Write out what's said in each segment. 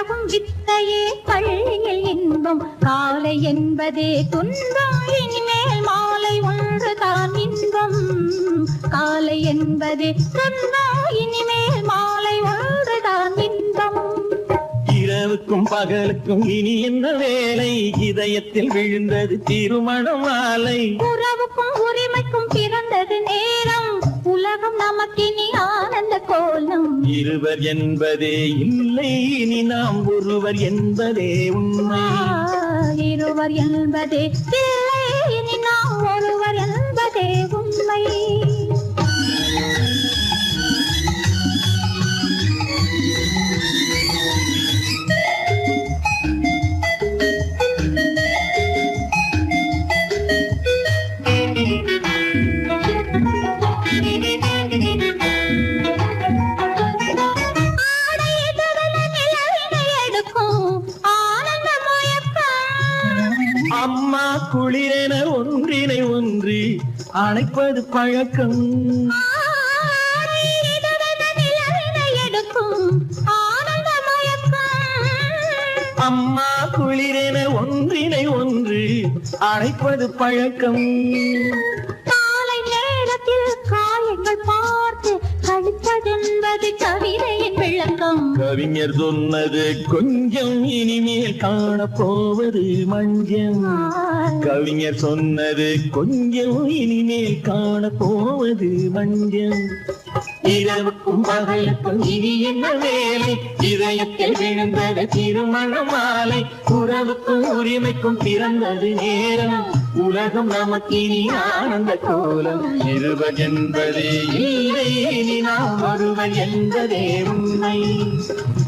பழகும் வித்தையே பள்ளியில் இன்பம். காலை என்பதே துன்பம் இனிமேல் மாலை ஒன்றுதான் இன்பம். காலை என்பதே துன்பம் இனிமேல் மாலை ஒன்றுதான் இன்பம். இரவுக்கும் பகலுக்கும் இனி என்ன வேலை? இதயத்தில் விழுந்தது திருமண மாலை உறவுக்கும் உரிமைக்கும் பிறந்தது நேரம். உலகம் நமக்கினி ஆனந்த கோலம். இருவர் என்பதே இல்லை இனி நாம் ஒருவர் என்பதே உண்மை. இருவர் என்பதே இல்லை இனி நாம் ஒருவர் என்பதே உண்மை. அம்மா குளிரென ஒன்றினை ஒன்று அழைப்பது பழக்கம். அம்மா குளிரென ஒன்றினை ஒன்று அழைப்பது பழக்கம். கவிஞர் சொன்னது கொஞ்சம் இனிமேல் காணப்போவது மஞ்சம். கவிஞர் சொன்னது கொஞ்சம் இனிமேல் காணப்போவது மஞ்சம். இரவுக்கும் பகலுக்கும் இனி என்ன வேலை? இதயத்தில் விழுந்தது திருமண மாலை. உறவுக்கும் உரிமைக்கும் பிறந்தது நேரம். உலகம் நமக்கினி ஆனந்த கோலம். இருவர் என்பதே இல்லை இனி நாம் ஒருவர் என்பதே உண்மை.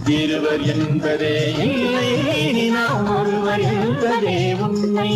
இருவர் என்பதே இல்லை இனி நாம் ஒருவர் என்பதே உண்மை.